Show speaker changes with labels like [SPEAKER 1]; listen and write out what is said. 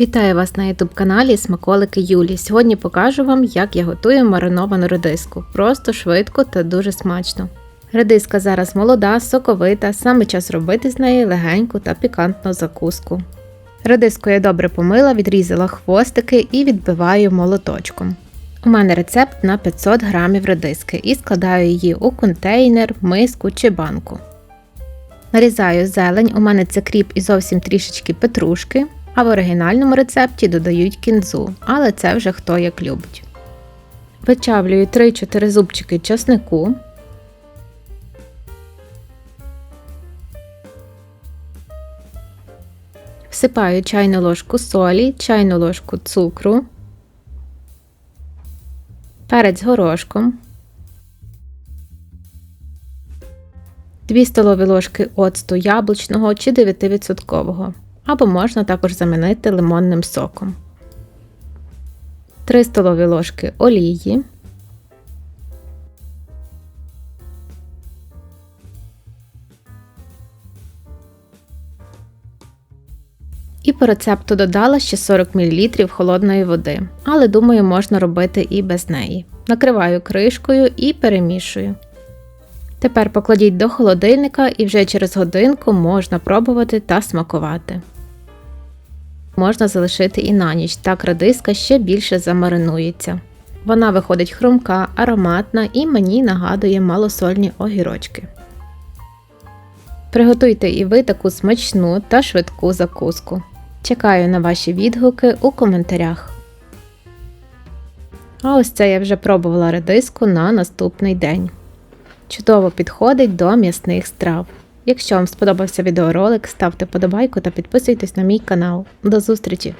[SPEAKER 1] Вітаю вас на youtube каналі Смаколики Юлі. Сьогодні покажу вам, як я готую мариновану редиску. Просто швидко та дуже смачно. Редиска зараз молода, соковита, саме час робити з неї легеньку та пікантну закуску. Редиску я добре помила, відрізала хвостики і відбиваю молоточком. У мене рецепт на 500 грамів редиски і складаю її у контейнер, миску чи банку. Нарізаю зелень, у мене це кріп і зовсім трішечки петрушки, а в оригінальному рецепті додають кінзу, але це вже хто як любить. Вичавлюю 3-4 зубчики часнику. Всипаю чайну ложку солі, чайну ложку цукру, перець горошком, 2 столові ложки оцту яблучного чи 9%, або можна також замінити лимонним соком, 3 столові ложки олії, І по рецепту додала ще 40 мл холодної води, але думаю, можна робити і без неї. Накриваю кришкою і перемішую. Тепер покладіть до холодильника і вже через годинку можна пробувати та смакувати. Можна залишити і на ніч, так редиска ще більше замаринується. Вона виходить хрумка, ароматна і мені нагадує малосольні огірочки. Приготуйте і ви таку смачну та швидку закуску. Чекаю на ваші відгуки у коментарях. А ось це я вже пробувала редиску на наступний день. Чудово підходить до м'ясних страв. Якщо вам сподобався відеоролик, ставте подобайку та підписуйтесь на мій канал. До зустрічі!